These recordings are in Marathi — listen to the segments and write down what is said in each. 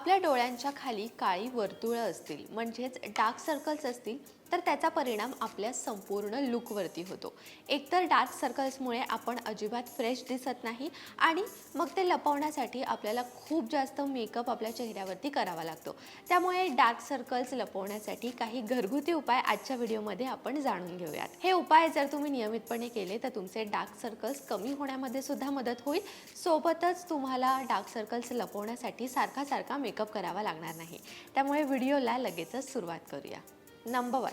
आपल्या डोळ्यांच्या खाली काळी वर्तुळं असतील म्हणजेच डार्क सर्कल्स असतील तर त्याचा परिणाम आपल्या संपूर्ण लुकवरती होतो. एकतर डार्क सर्कल्समुळे आपण अजिबात फ्रेश दिसत नाही आणि मग ते लपवण्यासाठी आपल्याला खूप जास्त मेकअप आपल्या चेहऱ्यावरती करावा लागतो. त्यामुळे डार्क सर्कल्स लपवण्यासाठी काही घरगुती उपाय आजच्या व्हिडिओमध्ये आपण जाणून घेऊयात. हे उपाय जर तुम्ही नियमितपणे केले तर तुमचे डार्क सर्कल्स कमी होण्यामध्ये सुद्धा मदत होईल. सोबतच तुम्हाला डार्क सर्कल्स लपवण्यासाठी सारखा सारखा मेकअप करावा लागणार नाही. त्यामुळे व्हिडिओला लगेचच सुरुवात करूया. number 1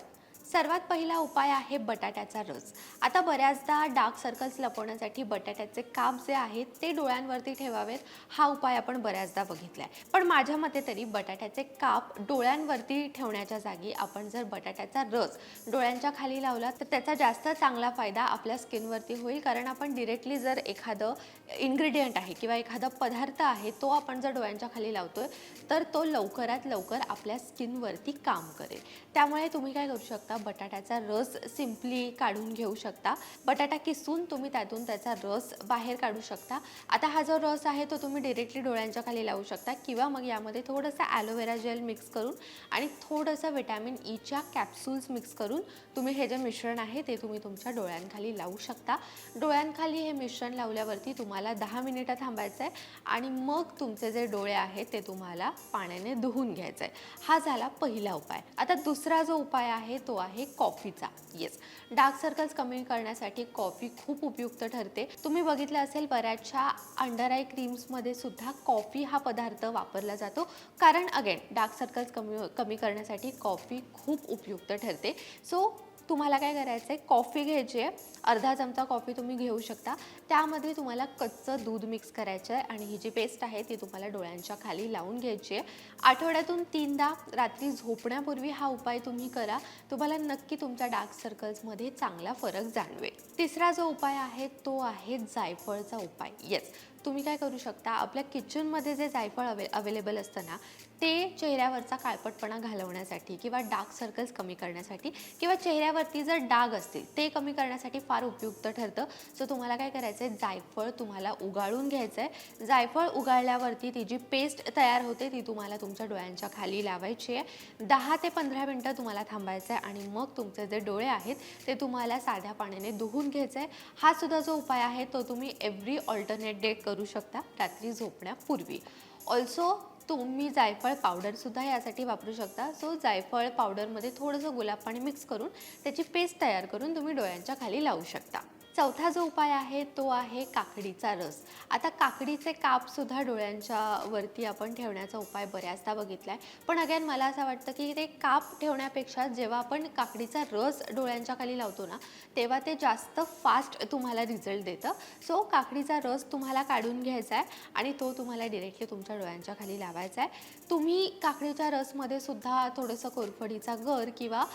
सर्वात पहिला उपाय आहे बटाट्याचा रस. आता बऱ्याचदा डार्क सर्कल्स लपवण्यासाठी बटाट्याचे काप जे आहेत ते डोळ्यांवरती ठेवावेत. हा उपाय आपण बऱ्याचदा बघितला आहे पण माझ्या मते तरी बटाट्याचे काप डोळ्यांवरती ठेवण्याच्या जागी आपण जर बटाट्याचा रस डोळ्यांच्या खाली लावला तर त्याचा जास्त चांगला फायदा आपल्या स्किनवरती होईल. कारण आपण डिरेक्टली जर एखादं इन्ग्रेडियंट आहे किंवा एखादा पदार्थ आहे तो आपण जर डोळ्यांच्या खाली आहे तर तो लवकरात लवकर आपल्या स्किनवरती काम करेल. त्यामुळे तुम्ही काय करू शकता बटाट्याचा रस सिम्पली काढून घेऊ शकता. बटाटा किसून तुम्ही त्यातून त्याचा रस बाहेर काढू शकता. आता हा जो रस आहे तो तुम्ही डिरेक्टली डोळ्यांच्या खाली लावू शकता किंवा मग यामध्ये थोडंसं ॲलोवेरा जेल मिक्स करून आणि थोडंसं विटॅमिन ईच्या कॅप्सूल्स मिक्स करून तुम्ही हे जे मिश्रण आहे ते तुम्ही तुमच्या डोळ्यांखाली लावू शकता. डोळ्यांखाली हे मिश्रण लावल्यावरती तुम्हाला दहा मिनिटं थांबायचं आहे आणि मग तुमचे जे डोळे आहेत ते तुम्हाला पाण्याने धुवून घ्यायचं आहे हा झाला पहिला उपाय. आता दुसरा जो उपाय आहे तो आहे कॉफीचा. येस डार्क सर्कल्स कमी करण्यासाठी कॉफी खूप उपयुक्त ठरते. तुम्ही बघितलं असेल बऱ्याचशा अंडर आय क्रीम्समध्ये सुद्धा कॉफी हा पदार्थ वापरला जातो. कारण अगेन डार्क सर्कल्स कमी कमी करण्यासाठी कॉफी खूप उपयुक्त ठरते. सो तुम्हाला काय करायचं आहे कॉफी घ्यायची आहे. अर्धा चमचा कॉफी तुम्ही घेऊ शकता. त्यामध्ये तुम्हाला कच्चं दूध मिक्स करायचं आहे आणि ही जी पेस्ट आहे ती तुम्हाला डोळ्यांच्या खाली लावून घ्यायची आहे. आठवड्यातून तीनदा रात्री झोपण्यापूर्वी हा उपाय तुम्ही करा. तुम्हाला नक्की तुमच्या डार्क सर्कल्समध्ये चांगला फरक जाणवेल. तिसरा जो उपाय आहे तो आहे जायफळचा उपाय. येस तुम्ही काय करू शकता? आपल्या किचनमध्ये जे जायफळ अवे अवेलेबल असतं ना ते चेहऱ्यावरचा काळपटपणा घालवण्यासाठी किंवा डार्क सर्कल्स कमी करण्यासाठी किंवा चेहऱ्यावरती जर डाग असतील ते कमी करण्यासाठी फार उपयुक्त ठरतं. सो तुम्हाला काय करायचं आहे जायफळ तुम्हाला उगाळून घ्यायचं आहे जायफळ उगाळल्यावरती ती जी पेस्ट तयार होते ती तुम्हाला तुमच्या डोळ्यांच्या खाली लावायची आहे. दहा ते पंधरा मिनटं तुम्हाला थांबायचं आहे आणि मग तुमचे जे डोळे आहेत ते तुम्हाला साध्या पाण्याने धुवून घ्यायचं आहे हा सुद्धा जो उपाय आहे तो तुम्ही एव्हरी ऑल्टरनेट डे करू करू शकता रात्री झोपण्यापूर्वी. ऑल्सो तुम्ही जायफळ पावडरसुद्धा यासाठी वापरू शकता. सो जायफळ पावडरमध्ये थोडंसं गुलाब पाणी मिक्स करून त्याची पेस्ट तयार करून तुम्ही डोळ्यांच्या खाली लावू शकता. चौथा जो उपाय आहे तो आहे काकडीचा रस. आता काकडीचे कापसुद्धा डोळ्यांच्या वरती आपण ठेवण्याचा उपाय बऱ्याचदा बघितला आहे पण अगेन मला असं वाटतं की ते काप ठेवण्यापेक्षा जेव्हा आपण काकडीचा रस डोळ्यांच्या खाली लावतो ना तेव्हा ते जास्त फास्ट तुम्हाला रिझल्ट देतं. सो काकडीचा रस तुम्हाला काढून घ्यायचा आहे आणि तो तुम्हाला डिरेक्टली तुमच्या डोळ्यांच्या खाली लावायचा आहे तुम्ही काकडीच्या रसमध्ये सुद्धा थोडंसं कोरफडीचा गर किंवा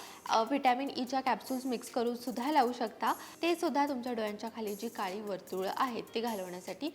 व्हिटॅमिन ईच्या कॅप्सूल्स मिक्स करून सुद्धा लावू शकता. ते सुद्धा तुमच्या डोळ्यांच्या खाली जी काळी वर्तुळं आहेत ती घालवण्यासाठी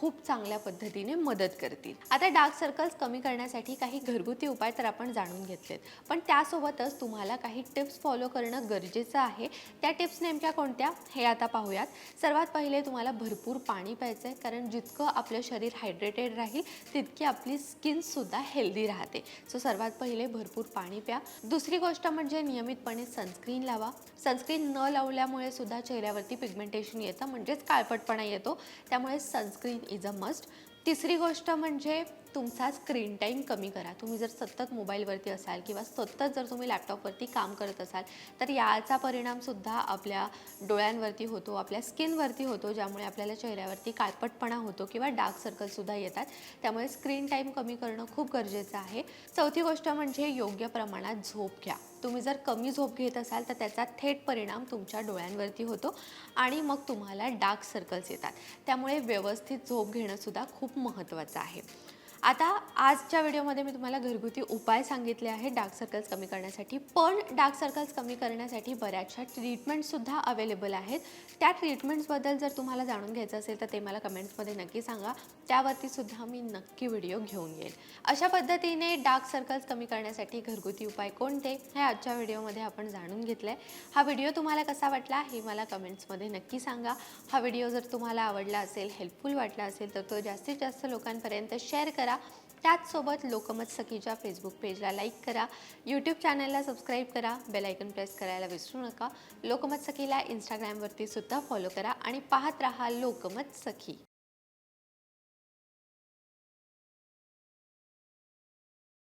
खूप चांगल्या पद्धतीने मदत करतील. आता डार्क सर्कल्स कमी करण्यासाठी काही घरगुती उपाय तर आपण जाणून घेतलेत. पण त्यासोबतच तुम्हाला काही टिप्स फॉलो करणं गरजेचं आहे. त्या टिप्स नेमक्या कोणत्या? हे आता पाहूयात. सर्वात पहिले तुम्हाला भरपूर पाणी प्यायचं आहे कारण जितकं आपलं शरीर हायड्रेटेड राहील तितकी आपली स्किनसुद्धा हेल्दी राहते. सो सर्वात पहिले भरपूर पाणी प्या. दुसरी गोष्ट म्हणजे नियमितपणे सनस्क्रीन लावा. सनस्क्रीन न लावल्यामुळे सुद्धा चेहऱ्यावरती पिगमेंटेशन येतं म्हणजेच काळपटपणा येतो. त्यामुळे सनस्क्रीन इज अ मस्ट तिसरी गोष्ट म्हणजे तुमचा स्क्रीन टाईम कमी करा. तुम्ही जर सतत मोबाईलवरती असाल किंवा सतत जर तुम्ही लॅपटॉपवरती काम करत असाल तर याचा परिणामसुद्धा आपल्या डोळ्यांवरती होतो आपल्या स्किनवरती होतो ज्यामुळे आपल्याला चेहऱ्यावरती काळपटपणा होतो किंवा डार्क सर्कलसुद्धा येतात. त्यामुळे स्क्रीन टाईम कमी करणं खूप गरजेचं आहे. चौथी गोष्ट म्हणजे योग्य प्रमाणात झोप घ्या. तुम्ही जर कमी झोप घेत असाल तर त्याचा थेट परिणाम तुमच्या डोळ्यांवरती होतो आणि मग तुम्हाला डार्क सर्कल्स येतात. त्यामुळे व्यवस्थित झोप घेणंसुद्धा खूप महत्त्वाचं आहे. आता आजच्या व्हिडिओमध्ये मी तुम्हाला घरगुती उपाय सांगितले आहेत. डार्क सर्कल्स कमी करण्यासाठी. पण डार्क सर्कल्स कमी करण्यासाठी बऱ्याचशा ट्रीटमेंट्ससुद्धा अवेलेबल आहेत. त्या ट्रीटमेंट्सबद्दल जर तुम्हाला जाणून घ्यायचं असेल तर ते मला कमेंट्समध्ये नक्की सांगा. त्यावरतीसुद्धा मी नक्की व्हिडिओ घेऊन येईल. अशा पद्धतीने डार्क सर्कल्स कमी करण्यासाठी घरगुती उपाय कोणते हे आजच्या व्हिडिओमध्ये आपण जाणून घेतलं आहे हा व्हिडिओ तुम्हाला कसा वाटला हे मला कमेंट्समध्ये नक्की सांगा. हा व्हिडिओ जर तुम्हाला आवडला असेल हेल्पफुल वाटला असेल तर तो जास्तीत जास्त लोकांपर्यंत शेअर करा. त्याचसोबत लोकमत सखीच्या फेसबुक पेजला लाईक करा. यूट्यूब चॅनलला सबस्क्राईब करा. बेलायकन प्रेस करायला विसरू नका. लोकमत सखीला इंस्टाग्रामवरती सुद्धा फॉलो करा आणि पाहत रहा लोकमत सखी.